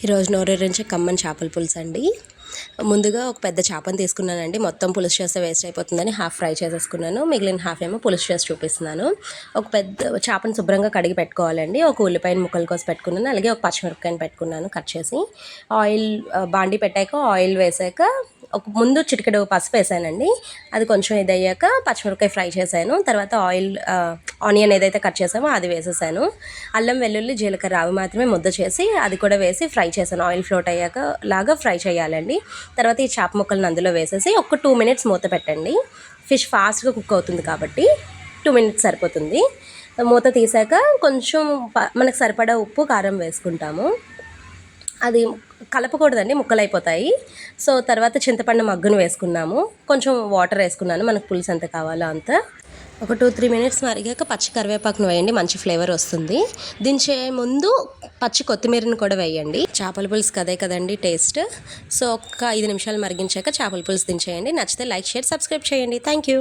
ఈరోజు నోరూరించి కమ్మని చేపల పులుసు అండి ముందుగా ఒక పెద్ద చేపను తీసుకున్నానండి. మొత్తం పులుసు చేస్తే వేస్ట్ అయిపోతుందని హాఫ్ ఫ్రై చేసేసుకున్నాను. మిగిలిన హాఫ్ ఏమో పులుసు చేసి చూపిస్తున్నాను. ఒక పెద్ద చేపను శుభ్రంగా కడిగి పెట్టుకోవాలండి. ఒక ఉల్లిపాయను ముక్కలు కోసం పెట్టుకున్నాను. అలాగే ఒక పచ్చిమిరపకాయని పెట్టుకున్నాను కట్ చేసి. ఆయిల్ బాండి పెట్టాక ఆయిల్ వేసాక ఒక ముందు చిటికెడు పసుపు వేసానండి. అది కొంచెం ఇది అయ్యాక పచ్చిమిరపకాయ ఫ్రై చేశాను. తర్వాత ఆయిల్ ఆనియన్ ఏదైతే కట్ చేసామో అది వేసేసాను. అల్లం వెల్లుల్లి జీలకర్ర అవి మాత్రమే ముద్ద చేసి అది కూడా వేసి ఫ్రై చేశాను. ఆయిల్ ఫ్లోట్ అయ్యాక లాగా ఫ్రై చేయాలండి. తర్వాత ఈ చేప ముక్కలను అందులో వేసేసి ఒక టూ మినిట్స్ మూత పెట్టండి. ఫిష్ ఫాస్ట్గా కుక్ అవుతుంది కాబట్టి టూ మినిట్స్ సరిపోతుంది. మూత తీసాక కొంచెం మనకు సరిపడా ఉప్పు కారం వేసుకుంటాము. అది కలపకూడదండి ముక్కలు అయిపోతాయి సో తర్వాత చింతపండు మగ్గును వేసుకున్నాము. కొంచెం వాటర్ వేసుకున్నాను మనకు పులుసు ఎంత కావాలో అంత. ఒక టూ త్రీ మినిట్స్ మరిగాక పచ్చి కరివేపాకును వేయండి మంచి ఫ్లేవర్ వస్తుంది. దించే ముందు పచ్చి కొత్తిమీరని కూడా వేయండి. చేపల పులుసు కదే కదండి టేస్ట్ సో ఒక ఐదు నిమిషాలు మరిగించాక చేపల పులుసు దించేయండి. నచ్చితే లైక్ షేర్ సబ్స్క్రైబ్ చేయండి. Thank you